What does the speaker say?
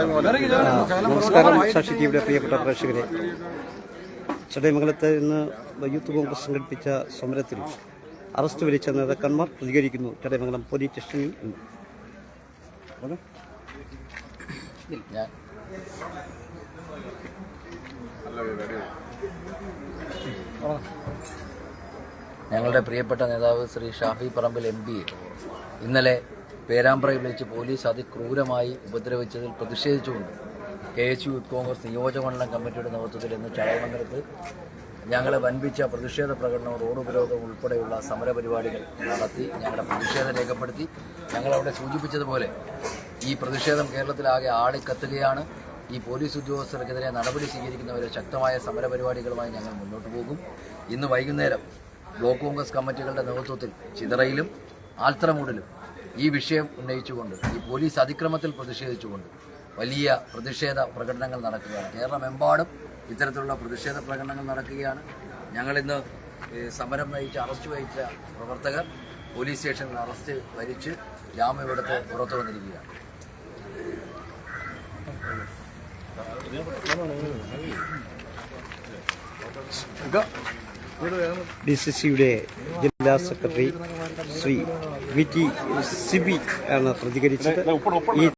നമസ്കാരം. സാക്ഷി ടിവിയുടെ പ്രിയപ്പെട്ട പ്രേക്ഷകരെ. ചടയമംഗലത്ത് ഇന്ന് യൂത്ത് കോൺഗ്രസ് സംഘടിപ്പിച്ച സമരത്തിൽ അറസ്റ്റ് വിളിച്ച നേതാക്കന്മാർ പ്രതികരിക്കുന്നു. ചടയമംഗലം പോലീസ് സ്റ്റേഷനിൽ ഞങ്ങളുടെ പ്രിയപ്പെട്ട നേതാവ് ശ്രീ ഷാഫി പറമ്പിൽ എം പി. ഇന്നലെ പേരാമ്പ്രയിൽ വെച്ച് പോലീസ് അതിക്രൂരമായി ഉപദ്രവിച്ചതിൽ പ്രതിഷേധിച്ചുകൊണ്ട് കെ എസ് യു കോൺഗ്രസ് നിയോജകമണ്ഡലം കമ്മിറ്റിയുടെ നേതൃത്വത്തിൽ ഇന്ന് ചടയമംഗലത്ത് ഞങ്ങൾ വൻപിച്ച പ്രതിഷേധ പ്രകടനവും റോഡ് ഉപരോധവും ഉൾപ്പെടെയുള്ള സമരപരിപാടികൾ നടത്തി ഞങ്ങളുടെ പ്രതിഷേധം രേഖപ്പെടുത്തി. ഞങ്ങളവിടെ സൂചിപ്പിച്ചതുപോലെ ഈ പ്രതിഷേധം കേരളത്തിലാകെ ആളിക്കത്തുകയാണ്. ഈ പോലീസ് ഉദ്യോഗസ്ഥർക്കെതിരെ നടപടി സ്വീകരിക്കുന്നവരെ ശക്തമായ സമരപരിപാടികളുമായി ഞങ്ങൾ മുന്നോട്ട് പോകും. ഇന്ന് വൈകുന്നേരം ബ്ലോക്ക് കോൺഗ്രസ് കമ്മിറ്റികളുടെ നേതൃത്വത്തിൽ ചിതറയിലും ആൽത്തറമൂടിലും ഈ വിഷയം ഉന്നയിച്ചുകൊണ്ട് ഈ പോലീസ് അതിക്രമത്തിൽ പ്രതിഷേധിച്ചുകൊണ്ട് വലിയ പ്രതിഷേധ പ്രകടനങ്ങൾ നടക്കുകയാണ്. കേരളമെമ്പാടും ഇത്തരത്തിലുള്ള പ്രതിഷേധ പ്രകടനങ്ങൾ നടക്കുകയാണ്. ഞങ്ങളിന്ന് സമരം നയിച്ച് അറസ്റ്റ് വഹിച്ച പ്രവർത്തകർ പോലീസ് സ്റ്റേഷനിൽ അറസ്റ്റ് വരിച്ച് ജാമ്യം എടുത്ത് പുറത്തു വന്നിരിക്കുകയാണ്. ഡി സി സിയുടെ ജില്ലാ secretary Shri V T Sibi ആണ് പ്രതികരിച്ചത്. ഈ